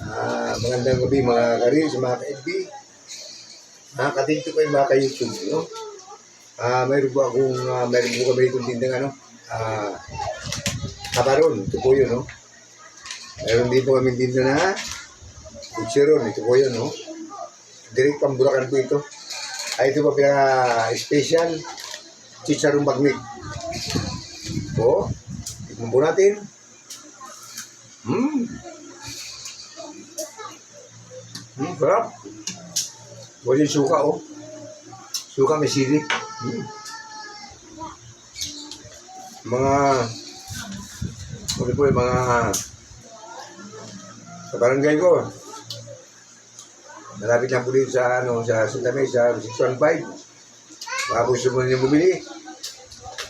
Ah, magandang gabi mga karis, mga ka-FB. Ah, katito ko yung mga ka-YouTube, no? Ah, mayroon po akong, ah, mayroon po kami itong tindang, ano? Ah, kaparon, ito po yun, no? Mayroon din po kami tinda na kutsiron, ito po yun, no? Direct pamburakan po ito. Ay, ito po pinaka-special chicharong bagnig. Po, tikman po natin. Hmm. Hmm, sarap. Wala yung suka, oh. Suka may sili. Hmm. Mga, ano po yung mga, sa barangay ko, malapit lang po dito sa, ano, sa Santa Mesa, 615. Baka po gusto mo niyo bumili.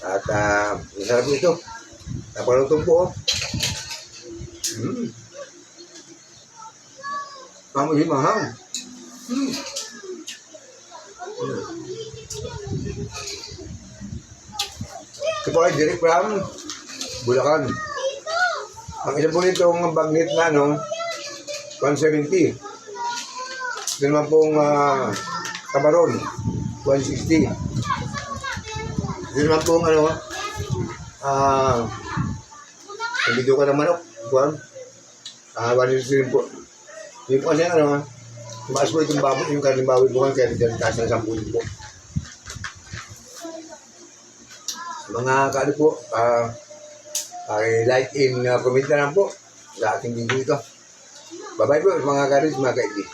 At, ah, masarap po ito. Napalutong po, oh. Hmm. Kamu di mahal. Hmm. Ito ay direct from Bulacan. Ang isa po nitong bagnet na ano, 170. Ito naman pong uh, Cabaron, 160. Ito naman pong ano, ah, uh, video ka ng manok, buwan. Ah, uh, 160 rin po. Yung kasi ano, tumaas po itong baboy, yung karning baboy po kaya dyan taas ng 10 po. Mga kaano po, uh, like in uh, comment na lang po sa ating video ito. Bye-bye po mga karis, mga kaibig.